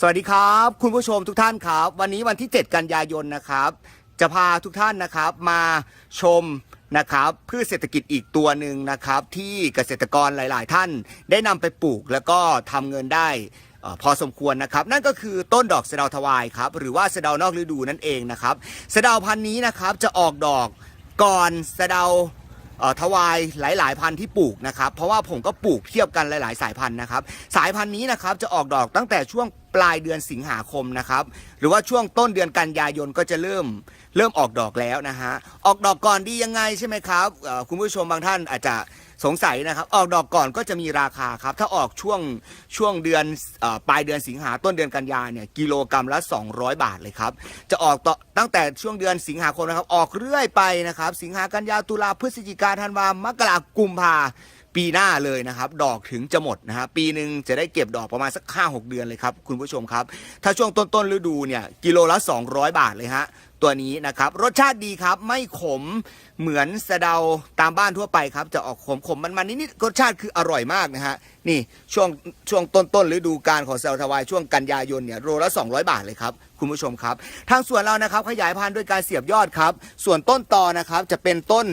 สวัสดีครับ คุณผู้ชมทุกท่านครับ วันนี้วันที่ 7 กันยายนนะครับ จะพาทุกท่านนะครับมาชมนะครับพืชเศรษฐกิจอีกตัวหนึ่งนะครับ ที่เกษตรกรหลาย ๆ ท่านได้นำไปปลูกแล้วก็ทำเงินได้เอ่อพอสมควรนะครับ นั่นก็คือต้นดอกสะเดาทวายครับหรือว่าสะเดานอกฤดูนั่นเองนะครับสะเดาพันธุ์นี้นะครับจะออกดอกก่อนสะเดา เอ่อทวายหลาย ๆ พันธุ์ที่ปลูกนะครับ เพราะว่าผมก็ปลูกเทียบกันหลาย ๆ สายพันธุ์นะครับ สายพันธุ์นี้นะครับจะออกดอกตั้งแต่ช่วง ลายเดือนสิงหาคมนะครับ หรือว่าช่วงต้นเดือนกันยายนก็จะเริ่มเริ่มออกดอกแล้วนะฮะออกดอกก่อนดียังไงใช่ไหมครับคุณผู้ชมบางท่านอาจจะสงสัยนะครับ ออกดอกก่อนก็จะมีราคาครับ ถ้าออกช่วงช่วงเดือนเอ่อปลายเดือนสิงหาต้นเดือนกันยาเนี่ยกิโลกรรัมละ 200 บาทเลยครับ จะออกต่อตั้งแต่ช่วงเดือนสิงหาคมนะครับ ออกเรื่อยไปนะครับ สิงหากันยาตุลาพฤศจิกาธันวามกรากุมภา ปีหน้าเลยนะครับ ดอกถึงจะหมดนะฮะปีหนึ่งจะได้เก็บดอกประมาณสัก 5 6 เดือนเลยครับ คุณผู้ชมครับ ถ้าช่วงต้นต้นๆฤดูเนี่ยกิโลละ 200 บาทเลยฮะตัวนี้นะครับรสชาติดีครับไม่ขมเหมือนสะเดาตามบ้านทั่วไปครับ จะออกขมขมมันมันนิดๆรสชาติคืออร่อยมากนะฮะนี่ช่วงช่วงต้นต้นๆฤดูกาลของเดาทวายช่วงกันยายนเนี่ยโลละ 200 บาทเลยครับคุณผู้ชมครับ ทางสวนเรานะครับขยายพันธุ์ด้วยการเสียบยอดครับ ส่วนต้นตอนะครับจะเป็นต้น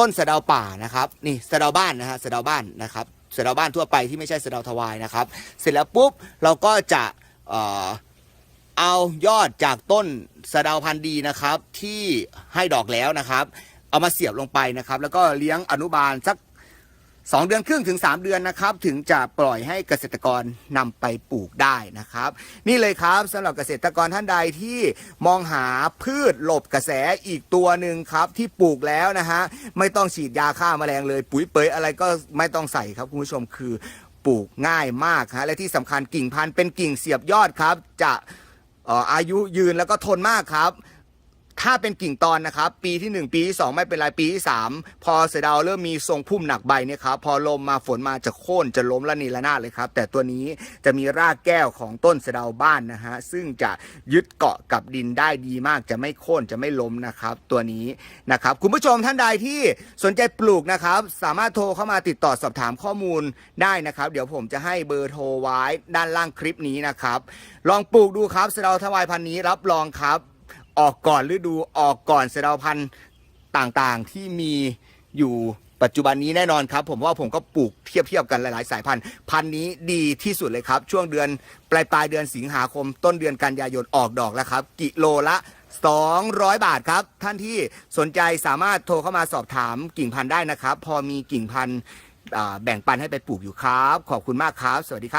ต้นสะเดาป่านะครับนี่สะเดาบ้านนะฮะสะเดาบ้านนะครับสะเดาบ้านทั่วไปที่ไม่ใช่สะเดาทวายนะครับ เสร็จแล้วปุ๊บเราก็จะเอ่อเอายอดจากต้นสะเดาพันธุ์ดีนะครับที่ให้ดอกแล้วนะครับ เอามาเสียบลงไปนะครับ แล้วก็เลี้ยงอนุบาลสัก 2 เดือนครึ่งถึง 3 เดือนนะครับ ถึงจะปล่อยให้เกษตรกรนำไปปลูกได้นะครับ นี่เลยครับสำหรับเกษตรกรท่านใดที่มองหาพืชหลบกระแสอีกตัวหนึ่งครับ ที่ปลูกแล้วนะฮะไม่ต้องฉีดยาฆ่าแมลงเลย ปุ๋ยเปยอะไรก็ไม่ต้องใส่ครับคุณผู้ชมคือปลูกง่ายมากฮะและที่สำคัญกิ่งพันธุ์เป็นกิ่งเสียบยอดครับ จะอออายุยืนแล้วก็ทนมากครับ ถ้าเป็นกิ่งตอนนะครับ ปีที่ 1 ปีที่ 2 ไม่เป็นไร ปีที่ 3 พอเสดาวเริ่มมีทรงพุ่มหนักใบเนี่ยครับพอลมมาฝนมาจะโค่นจะล้มละนีละนาดเลยครับ แต่ตัวนี้จะมีรากแก้วของต้นเสดาวบ้านนะฮะซึ่งจะยึดเกาะกับดินได้ดีมากจะไม่โค่นจะไม่ล้มนะครับ ตัวนี้นะครับคุณผู้ชมท่านใดที่สนใจปลูกนะครับ สามารถโทรเข้ามาติดต่อสอบถามข้อมูลได้นะครับ เดี๋ยวผมจะให้เบอร์โทรไว้ด้านล่างคลิปนี้นะครับ ลองปลูกดูครับเสดาวทวายพันธุ์นี้รับรองครับ ออกก่อนฤดูออกก่อนเสะเดาพันธุ์ต่างๆที่มีอยู่ปัจจุบันนี้แน่นอนครับ ผมว่าผมก็ปลูกเทียบเทียบๆกันหลายๆ สายพันธุ์ พันธุ์นี้ดีที่สุดเลยครับ ช่วงเดือนปลายปลายๆเดือนสิงหาคม ต้นเดือนกันยายนออกดอกแล้วครับ กิโลละ 200 บาทครับ ท่านที่สนใจสามารถโทรเข้ามาสอบถามกิ่งพันธุ์ได้นะครับ พอมีกิ่งพันธุ์แบ่งปันให้ไปปลูกอยู่ครับ ขอบคุณมากครับ สวัสดีครับ